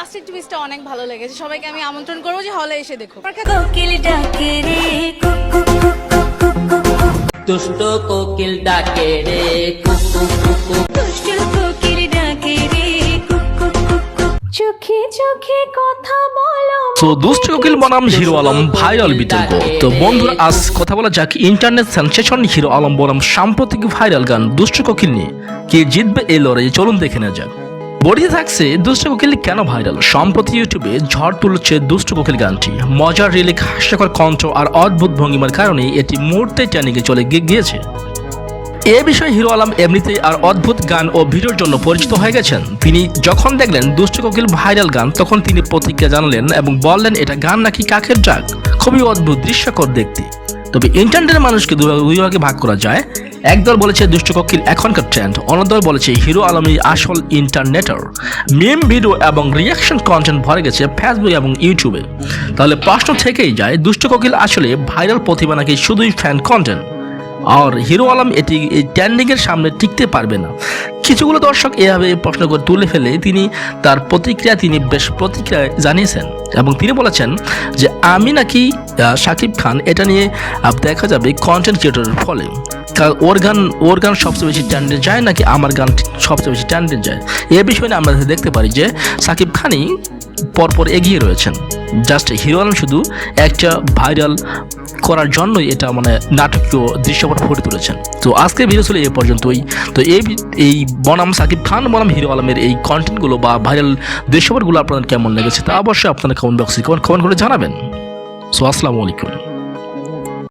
লাস্টের টুইস্টটা অনেক ভালো লেগেছে। সবাইকে আমি আমন্ত্রণ করব যে হলে এসে দেখো কোকিল ডাকে রে কুক কুক কুক কুক কুক কুক কুক। দুষ্ট কোকিল ডাকে রে কুকু কুকু কোকিল ডাকে রে কুক কুক কুক কুক। চোখে চোখে কথা বলো। তো দুষ্ট কোকিল বনাম হিরো আলম ভাইরাল বিতর্ক। তো বন্ধুরা আজ কথা বলা যাক ইন্টারনেট সেন্সেশন হিরো আলম বনাম সাম্প্রতিক ভাইরাল গান দুষ্ট কোকিল নিয়ে। কে জিতবে এই লড়াই চলুন দেখে নেওয়া যাক। বডিতে থাকছে দুষ্ট কোকিল কেন ভাইরাল? সম্প্রতি ইউটিউবে ঝড় তুলছে দুষ্ট কোকিল গানটি। মজার রিলিক, হাস্যকর কণ্ঠ আর অদ্ভুত ভঙ্গিমার কারণে এটি মুহূর্তে ট্যানিকে চলে গিয়েছে। এ বিষয়ে হিরো আলম এমনিতেই আর অদ্ভুত গান ও ভিডিওর জন্য পরিচিত হয়ে গেছেন। তিনি যখন দেখলেন দুষ্ট কোকিল ভাইরাল গান, তখন তিনি প্রতিক্রিয়া জানালেন এবং বললেন, এটা গান নাকি কাকের ডাক? খুবই অদ্ভুত দৃশ্যকর দেখতে। তবে ইন্টারনেটের মানুষকে দুই ভাগে ভাগ করা যায় একদল বলেছে দুষ্ট কোকিল এখনকার ট্রেন্ড অন্যদল বলেছে হিরো আলমই আসল ইন্টারনেটার মিম ভিডিও এবং রিয়াকশন কন্টেন্ট ভরে গেছে ফেসবুক এবং ইউটিউবে তাহলে প্রশ্ন থেকেই যায়, দুষ্ট কোকিল আসলে ভাইরাল প্রতিভা নাকি শুধুই ফ্যান কন্টেন্ট আর হিরো আলম এটি এই ট্যান্ডিং এর সামনে টিকতে পারবে না। কিছুগুলো দর্শক এভাবে প্রশ্ন করে তুলে ফেলে, তিনি তার প্রতিক্রিয়া, তিনি বেশ প্রতিক্রিয়া জানিয়েছেন। এবং তিনি বলেছেন যে, আমি নাকি শাকিব খান, এটা নিয়ে দেখা যাবে কন্টেন্ট ক্রিয়েটরের ফলে। ওর গান ওর গান সবচেয়ে বেশি ট্যান্ডে যায় নাকি আমার গান সবচেয়ে বেশি ট্যান্ডে যায়? এ বিষয়ে আমরা দেখতে পারি যে সাকিব খানই পরপর এগিয়ে রয়েছেন। জাস্ট হিরো আলম শুধু একটা ভাইরাল করার জন্যই এটা মানে নাটকীয় দৃশ্যপট ফুটে তুলেছেন। তো আজকে ভিডিও ছিল এ পর্যন্তই। তো এই এই বনাম সাকিব খান, বনাম হিরো আলমের এই কন্টেন্টগুলো বা ভাইরাল দৃশ্যপটগুলো আপনাদের কেমন লেগেছে তা অবশ্যই আপনারা কমেন্ট বক্সে কমেন্ট করে জানাবেন। সো আসসালামু আলাইকুম।